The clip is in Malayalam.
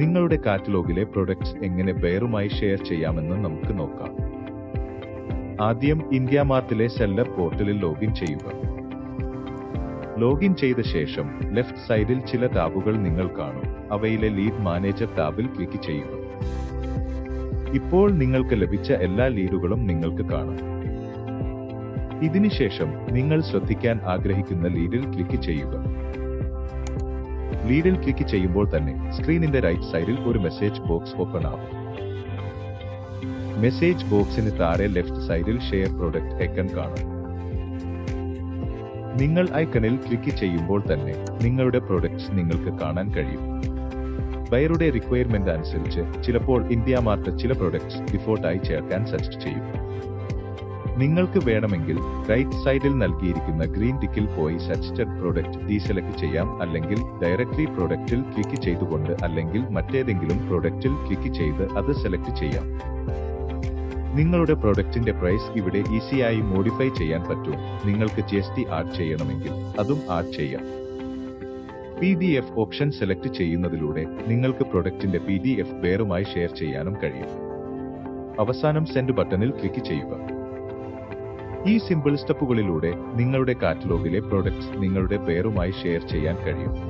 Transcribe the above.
നിങ്ങളുടെ കാറ്റലോഗിലെ പ്രൊഡക്ട്സ് എങ്ങനെ ബെയറുമായി ഷെയർ ചെയ്യാമെന്ന് നമുക്ക് നോക്കാം. ആദ്യം ഇന്ത്യ മാർട്ടിലെ സെല്ലർ പോർട്ടലിൽ ലോഗിൻ ചെയ്യുക. ലോഗിൻ ചെയ്ത ശേഷം ലെഫ്റ്റ് സൈഡിൽ ചില ടാബുകൾ നിങ്ങൾ കാണും. അവയിലെ ലീഡ് മാനേജർ ടാബിൽ ക്ലിക്ക് ചെയ്യുക. ഇപ്പോൾ നിങ്ങൾക്ക് ലഭിച്ച എല്ലാ ലീഡുകളും നിങ്ങൾക്ക് കാണും. ഇതിനുശേഷം നിങ്ങൾ ശ്രദ്ധിക്കാൻ ആഗ്രഹിക്കുന്ന ലീഡിൽ ക്ലിക്ക് ചെയ്യുക. ലീഡിൽ ക്ലിക്ക് ചെയ്യുമ്പോൾ തന്നെ സ്ക്രീനിന്റെ റൈറ്റ് സൈഡിൽ ഒരു മെസ്സേജ് ബോക്സ് ഓപ്പൺ ആവും. മെസ്സേജ് ബോക്സിന് താഴെ ലെഫ്റ്റ് സൈഡിൽ ഷെയർ പ്രൊഡക്റ്റ് ഐക്കൺ കാണും. നിങ്ങൾ ഐക്കണിൽ ക്ലിക്ക് ചെയ്യുമ്പോൾ തന്നെ നിങ്ങളുടെ പ്രൊഡക്ട്സ് നിങ്ങൾക്ക് കാണാൻ കഴിയും. ബയറുടെ റിക്വയർമെന്റ് അനുസരിച്ച് ചിലപ്പോൾ ഇന്ത്യ മാർട്ട് ചില പ്രൊഡക്ട്സ് ഡിഫോൾട്ടായി ചേർക്കാൻ സജസ്റ്റ് ചെയ്യും. നിങ്ങൾക്ക് വേണമെങ്കിൽ റൈറ്റ് സൈഡിൽ നൽകിയിരിക്കുന്ന ഗ്രീൻ ടിക്കിൽ പോയി സജസ്റ്റഡ് പ്രൊഡക്റ്റ് ഡീസെലക്ട് ചെയ്യാം അല്ലെങ്കിൽ ഡയറക്ട്ലി പ്രൊഡക്റ്റിൽ ക്ലിക്ക് ചെയ്തുകൊണ്ട് അല്ലെങ്കിൽ മറ്റേതെങ്കിലും പ്രൊഡക്റ്റിൽ ക്ലിക്ക് ചെയ്ത് അത് സെലക്ട് ചെയ്യാം. നിങ്ങളുടെ പ്രൊഡക്റ്റിന്റെ പ്രൈസ് ഇവിടെ ഈസിയായി മോഡിഫൈ ചെയ്യാൻ പറ്റും. നിങ്ങൾക്ക് ജി എസ് ടി ആഡ് ചെയ്യണമെങ്കിൽ അതും ആഡ് ചെയ്യാം. P D F option select ചെയ്യുന്നതിലൂടെ നിങ്ങൾക്ക് പ്രൊഡക്റ്റിന്റെ പി ഡി എഫ് വേറുമായി ഷെയർ ചെയ്യാനും കഴിയും. അവസാനം സെൻഡ് ബട്ടണിൽ ക്ലിക്ക് ചെയ്യുക. ഈ സിമ്പിൾ സ്റ്റെപ്പുകളിലൂടെ നിങ്ങളുടെ കാറ്റലോഗിലെ പ്രോഡക്റ്റ്സ് നിങ്ങളുടെ പേരുമായി ഷെയർ ചെയ്യാൻ കഴിയും.